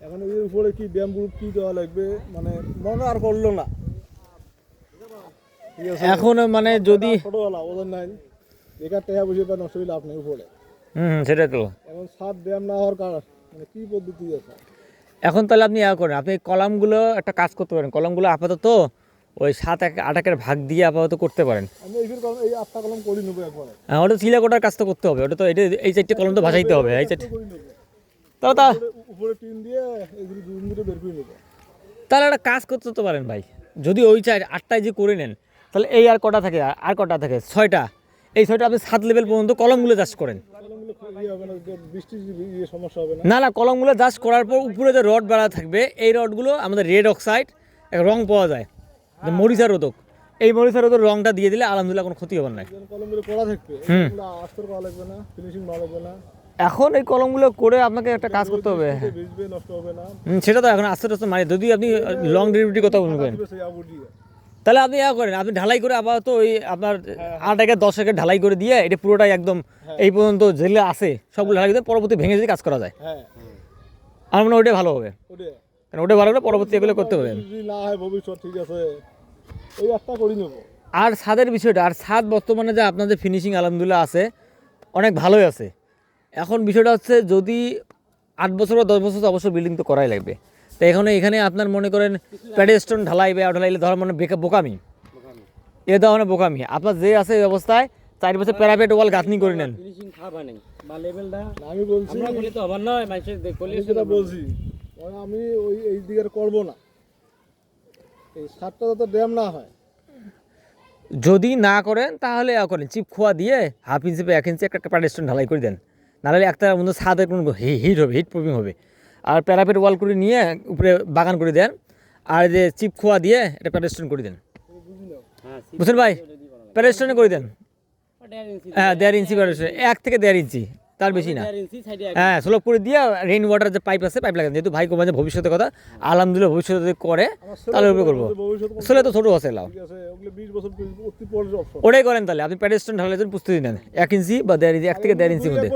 এখন এর উপরে কি গ্রুপ কি দেওয়া লাগবে? মানে মনে আর করল না। এখন মানে যদি ছোটবেলা ওদের নাই। বেকার টাকা বসে পা নষ্ট লাভ নেই উপরে। হুম সেটাই তো। এখন সাত ড্যাম না হওয়ার কারণ মানে কি পদ্ধতি আছে? এখন তাহলে আপনি ইয়া করেন আপনি কলামগুলো একটা কাজ করতে পারেন। কলমগুলো আপাতত ওই সাত এক আট একের ভাগ দিয়ে আপাতত করতে পারেন। আমি এই আটটা কলম করি নেব একবারে। হ্যাঁ, ওটা চিলা কোটার কাজ তো করতে হবে। ওটা তো এটা এই চারটে কলম তো ভাসাইতে হবে। এই চারটে তাহলে তা উপরে- টিন দিয়ে এগুলো ধরে বের করে নেব। তাহলে একটা কাজ করতে তো পারেন ভাই। যদি ওই চার আটটায় যে করে নেন তাহলে এই আর কটা থাকে আর কটা থাকে? ছয়টা। এই ছয়টা আপনি সাত লেভেল পর্যন্ত কলমগুলো চাষ করেন। ইয়ে না ইয়ে না। না না কলমগুলো চাষ করার পর উপরে যে রড বেড়া থাকবে এই রডগুলো আমাদের রেড অক্সাইড এক রং পাওয়া যায়। মরিচা রোধক। এই মরিচা রোধক রংটা দিয়ে দিলে আলহামদুলিল্লাহ কোনো ক্ষতি হবে না। কলমগুলো করা থাকবে হুম। আস্তর করা লাগবে না ফিনিশিং ভালো লাগবে না। এখন এই কলমগুলো করে আপনাকে একটা কাজ করতে হবে। হবে সেটা তো এখন আস্তে আস্তে মানে যদি আপনি লং ডেলিভারি কথা বলবেন। তাহলে আপনি ইয়া করেন আপনি ঢালাই করে আপাতত ওই আপনার আট একে দশ একে ঢালাই করে দিয়ে এটা পুরোটাই একদম এই পর্যন্ত যেগুলো আছে সবগুলো ঢালাই দিয়ে পরবর্তী ভেঙে যদি কাজ করা যায়। হ্যাঁ আমার মনে হয় ওটাই ভালো হবে। কারণ ওটা ভালো হলে পরবর্তী এগুলো করতে পারবেন যদি না হয় ভবিষ্যৎ ঠিক আছে। ওই একটা করি নেব। আর ছাদের বিষয়টা আর ছাদ বর্তমানে যে আপনাদের ফিনিশিং আলহামদুলিল্লাহ আছে অনেক ভালোই আছে। এখন বিষয়টা হচ্ছে যদি আট বছর বা দশ বছর তো অবশ্যই বিল্ডিং তো করাই লাগবে। তো এখানে এখানে আপনার মনে করেন প্যাডেস্টোন ঢালাই বা ঢালাইলে ধর মানে বেকা বোকামি। এ ধরনের বোকামি। আপনার যে আছে এই অবস্থায় চার বছর প্যারাপেট ওয়াল গাঁথনি করে নেন। ফিনিশিং খাবার নেই। বা লেভেলটা না, আমি বলছি তো বলছি ওই আমি ওই এই দিকে আর করব না। এই সাতটা যাতে ড্যাম না হয়। যদি না করেন তাহলে করেন। চিপ খোয়া দিয়ে হাফ ইঞ্চি বা এক ইঞ্চি একটা প্যাডেস্টোন ঢালাই করে দেন। নাহলে একটা মধ্যে ছাদের কোনো হিট হবে হিট প্রুফিং হবে। আর প্যারাপেট ওয়াল করে নিয়ে উপরে বাগান করে দেন আর যে চিপ খোয়া দিয়ে এটা প্যারেস্টন করে দেন। বুঝলেন ভাই? প্যারেস্টনে করে দেন। হ্যাঁ দেড় ইঞ্চি প্যারেস্টন এক থেকে দেড় ইঞ্চি। তার বেশি না। ইঞ্চি হ্যাঁ সুলভ করে দিয়ে রেইন ওয়াটার যে পাইপ আছে পাইপ লাগান যেহেতু ভাই কোমা যে ভবিষ্যতের কথা আলহামদুলিল্লাহ ভবিষ্যতে যদি করে তাহলে ওগুলো করব। আসলে তো ছোটো আছে লাও ওটাই করেন তাহলে আপনি প্যাডেস্টোন ঢালাইয়ের জন্য প্রস্তুতি নেন। এক ইঞ্চি বা দেড় ইঞ্চি এক থেকে দেড় ইঞ্চির মধ্যে।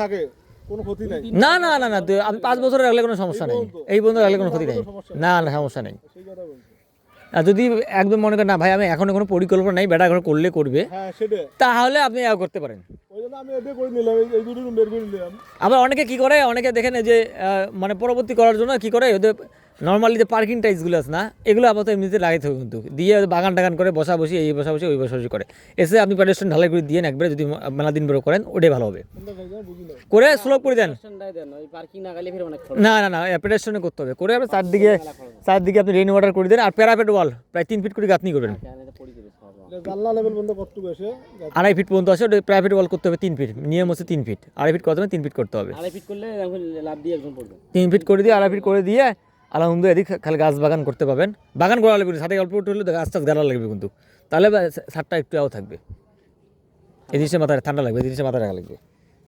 থাকে কোনো ক্ষতি নাই। না না না না আপনি পাঁচ বছর রাখলে কোনো সমস্যা নেই। এই পর্যন্ত রাখলে কোনো ক্ষতি নেই। না না সমস্যা নেই। যদি একদম মনে করেন না ভাই আমি এখন কোনো পরিকল্পনা নাই বেটা এখন করলে করবে হ্যাঁ তাহলে আপনি ইয়া করতে পারেন। আবার অনেকে কি করে অনেকে দেখেন যে আহ, মানে পরবর্তী করার জন্য কি করে ওদের নর্মালি যে পার্কিং টাইলসগুলো আছে না এগুলো আপাতত এমনিতে লাগাইতে হবে কিন্তু। দিয়ে বাগান টাগান করে বসা বসি এই বসা বসি ওই বসা বসি করে। এসে আপনি প্যাডেস্টন ঢালাই করে দিয়ে একবারে যদি মেলা দিন বেরো করেন ওটাই ভালো হবে। করে স্লো করে দেন। না না না প্যাডেস্টনে করতে হবে। করে আপনি চারদিকে চারদিকে আপনি রেইন ওয়াটার করে দেন আর প্যারাপেট ওয়াল প্রায় তিন ফিট করে গাঁথনি করবেন। কেন এটা পড়ি দেবে সব এটা জানলা লেভেল বন্ধ কতটুকু এসে আড়াই ফিট পর্যন্ত আছে ওটা প্রাইভেট ওয়াল করতে হবে তিন ফিট নিয়ম হচ্ছে তিন ফিট আড়াই ফিট করতে হবে? তিন ফিট করতে হবে। আড়াই ফিট করলে লাভ দিয়ে একজন তিন ফিট করে দিয়ে আড়াই ফিট করে দিয়ে আলহামদুলিল্লাহ, এদিক খালি গাছ বাগান করতে পাবেন। বাগান করা লাগবে, সাথে অল্প একটু হলে গাছ টাছ গাড়া লাগবে কিন্তু। তাহলে সারটা একটু আও থাকবে। এই জিনিসটা মাথায় ঠান্ডা লাগবে, এই জিনিসটা মাথায় রাখা লাগবে।